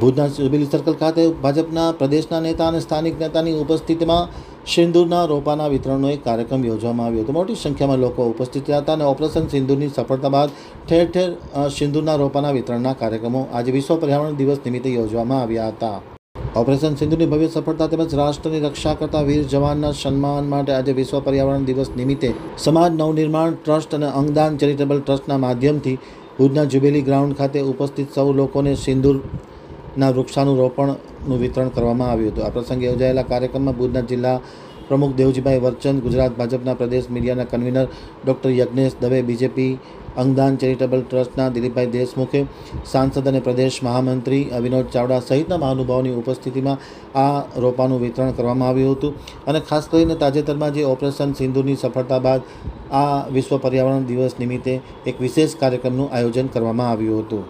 ભુજના jubilee circle ખાતે ભાજપના પ્રદેશના નેતા અને સ્થાનિક નેતાની ઉપસ્થિતિમાં સિંદૂરના રોપાના વિતરણનો એક કાર્યક્રમ યોજવામાં આવ્યો હતો. મોટી સંખ્યામાં લોકો ઉપસ્થિત રહ્યા હતા અને ઓપરેશન સિંદૂરની સફળતા બાદ ઠેર ઠેર સિંદૂરના રોપાના વિતરણના કાર્યક્રમો આજે વિશ્વ પર્યાવરણ દિવસ નિમિત્તે યોજવામાં આવ્યા હતા. ઓપરેશન સિંધુની ભવ્ય સફળતા તેમજ રાષ્ટ્રની રક્ષા કરતા વીર જવાનના સન્માન માટે આજે વિશ્વ પર્યાવરણ દિવસ નિમિત્તે સમાજ નવનિર્માણ ટ્રસ્ટ અને અંગદાન ચેરિટેબલ ટ્રસ્ટના માધ્યમથી ભુજના જુબેલી ગ્રાઉન્ડ ખાતે ઉપસ્થિત સૌ લોકોને સિંદૂરના વૃક્ષાનું રોપણનું વિતરણ કરવામાં આવ્યું હતું. આ પ્રસંગે યોજાયેલા કાર્યક્રમમાં ભુજના જિલ્લા પ્રમુખ દેવજીભાઈ વર્ચન ગુજરાત ભાજપના પ્રદેશ મીડિયાના convener doctor Yagnesh Dave, BJP અંગદાન ચેરિટેબલ ટ્રસ્ટના દિલીપભાઈ દેશમુખે, સાંસદ અને પ્રદેશ મહામંત્રી વિનોદ ચાવડા સહિતના મહાનુભાવોની ઉપસ્થિતિમાં આ રોપાનું વિતરણ કરવામાં આવ્યું હતું. અને ખાસ કરીને તાજેતરમાં જે ઓપરેશન સિંધુની સફળતા બાદ આ વિશ્વ પર્યાવરણ દિવસ નિમિત્તે એક વિશેષ કાર્યક્રમનું આયોજન કરવામાં આવ્યું હતું.